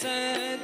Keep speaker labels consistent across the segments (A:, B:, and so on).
A: said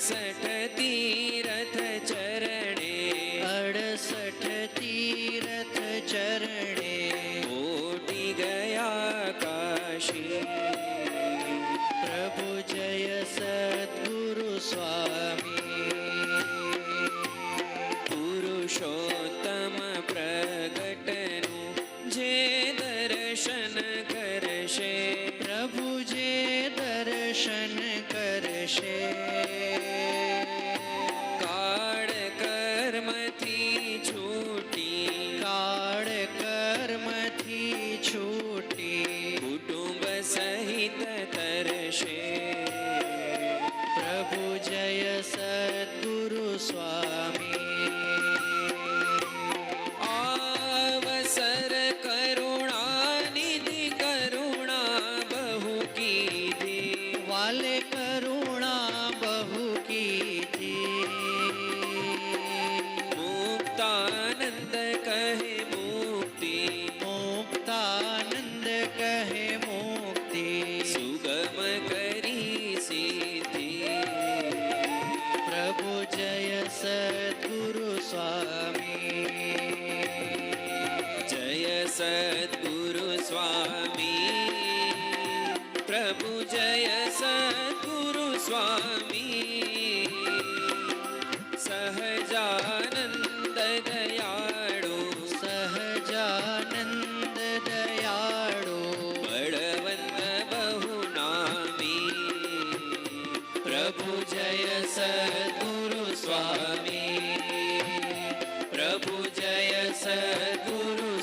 B: अड़सठ तीरथ चरणे।
A: अड़सठ तीरथ चरणे।
B: कोटि गया काशी।
A: प्रभु जय सद्गुरु स्वामी।
B: पुरुषोत्तम प्रगटनु जे दर्शन करशे।
A: प्रभु जे दर्शन करशे। सद्गुरु स्वामी। प्रभु जय सद्गुरु स्वामी।
B: सहजानन्द दयाडो
A: सहजानन्द दयाडो
B: बडवन बहुनामी। प्रभु जय सद्गुरु स्वामी। प्रभु जय सद्गुरु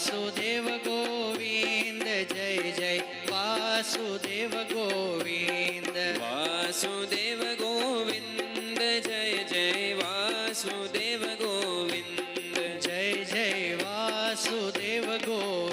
B: વાસુદેવ
A: ગોવિંદ જય જય વાસુદેવ
B: ગોવિંદ. વાસુદેવ ગોવિંદ જય
A: જય વાસુદેવ ગોવિંદ. જય
B: જય વાસુદેવ ગોવિંદ.